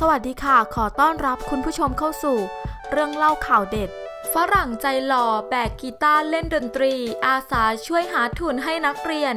สวัสดีค่ะ ขอต้อนรับคุณผู้ชมเข้าสู่ เรื่องเล่าข่าวเด็ด ฝรั่งใจหล่อแบกกีตาร์เล่นดนตรี อาสาช่วยหาทุนให้นักเรียน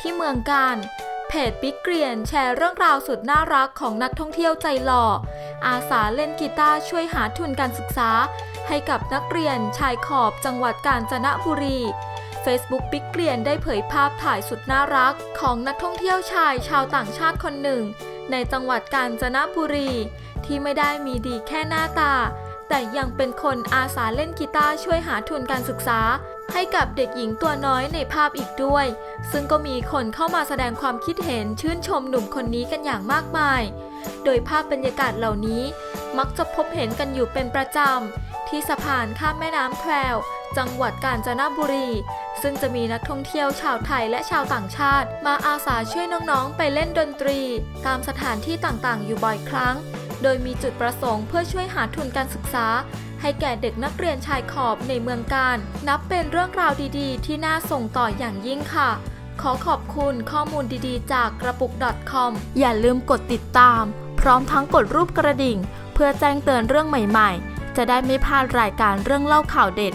ที่เมืองการ เพจบิ๊กเกรียนแชร์เรื่องราวสุดน่ารักของนักท่องเที่ยวใจหล่อ อาสาเล่นกีตาร์ช่วยหาทุนการศึกษา ให้กับนักเรียนชายขอบจังหวัดกาญจนบุรี Facebook บิ๊กเกรียนได้เผยภาพถ่ายสุดน่ารัก ของนักท่องเที่ยวชายชาวต่างชาติคนหนึ่ง ในจังหวัดกาญจนบุรี ที่ไม่ได้มีดีแค่หน้าตา แต่ยังเป็นคนอาสาเล่นกีตาร์ช่วยหาทุนการศึกษา ให้กับเด็กหญิงตัวน้อยในภาพอีกด้วย ซึ่งก็มีคนเข้ามาแสดงความคิดเห็นชื่นชมหนุ่มคนนี้กันอย่างมากมาย โดยภาพบรรยากาศเหล่านี้ มักจะพบเห็นกันอยู่เป็นประจำที่สะพานข้ามแม่น้ำแคว จังหวัดกาญจนบุรี ซึ่งจะมีนักท่องเที่ยวชาวไทยและชาวต่างชาติ มาอาสาช่วยน้องๆ ไปเล่นดนตรี ตามสถานที่ต่างๆ อยู่บ่อยครั้ง โดยมีจุดประสงค์เพื่อช่วยหาทุนการศึกษา ให้แก่เด็กนักเรียนชายขอบในเมืองการ นับเป็นเรื่องราวดีๆ ที่น่าส่งต่ออย่างยิ่งค่ะขอขอบคุณข้อมูลดีๆ จากกระปุก .com อย่าลืมกดติดตาม พร้อมทั้งกดรูปกระดิ่ง เพื่อแจ้งเตือนเรื่องใหม่ๆ จะได้ไม่พลาดรายการเรื่องเล่าข่าวเด็ด